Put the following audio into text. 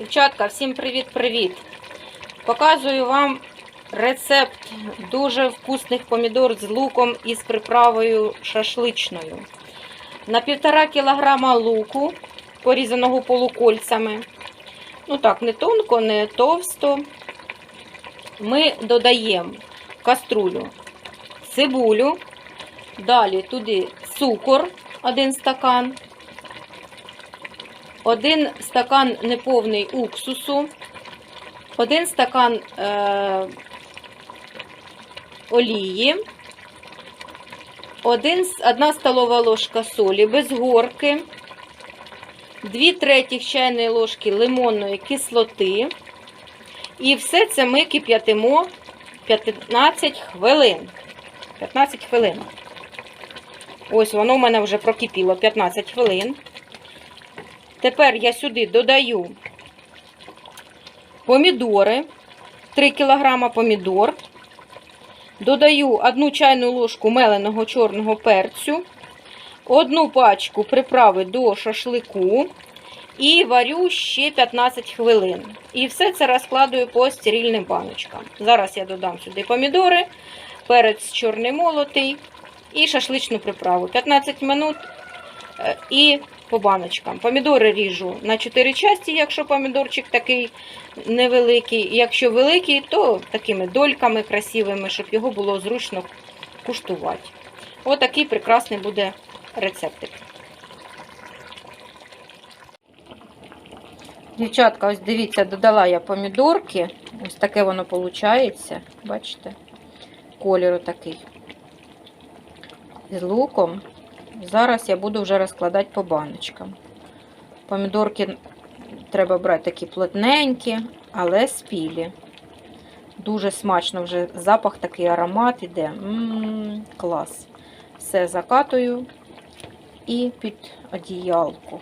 Дівчатка, всім привіт-привіт! Показую вам рецепт дуже вкусних помідор з луком і з приправою шашличною. На півтора кілограма луку, порізаного полукольцями. Ну так, не тонко, не товсто. Ми додаємо в каструлю цибулю, далі туди цукор, один стакан, один стакан неповний уксусу, один стакан е, олії, один, с- одна столова ложка солі без горки, 2 третіх чайної ложки лимонної кислоти. І все це ми кип'ятимо 15 хвилин. 15 хвилин. Ось воно в мене вже прокипіло 15 хвилин. Тепер я сюди додаю помідори, 3 кг помідор. Додаю 1 чайну ложку меленого чорного перцю, одну пачку приправи до шашлику і варю ще 15 хвилин. І все це розкладую по стерильним баночкам. Зараз я додам сюди помідори, перець чорний молотий і шашличну приправу. 15 минут е, і по баночкам. Помідори ріжу на 4 часті, якщо помідорчик такий невеликий. Якщо великий, то такими дольками красивими, щоб його було зручно куштувати. Отакий прекрасний буде рецептик. Дівчатка, ось дивіться, додала я помідорки. Ось таке воно виходить. Бачите? Кольору такий. З луком. Зараз я буду вже розкладати по баночкам. Помідорки треба брати такі плотненькі, але спілі. Дуже смачно вже запах такий аромат іде. М-м, клас. Все закатую і під одіялку.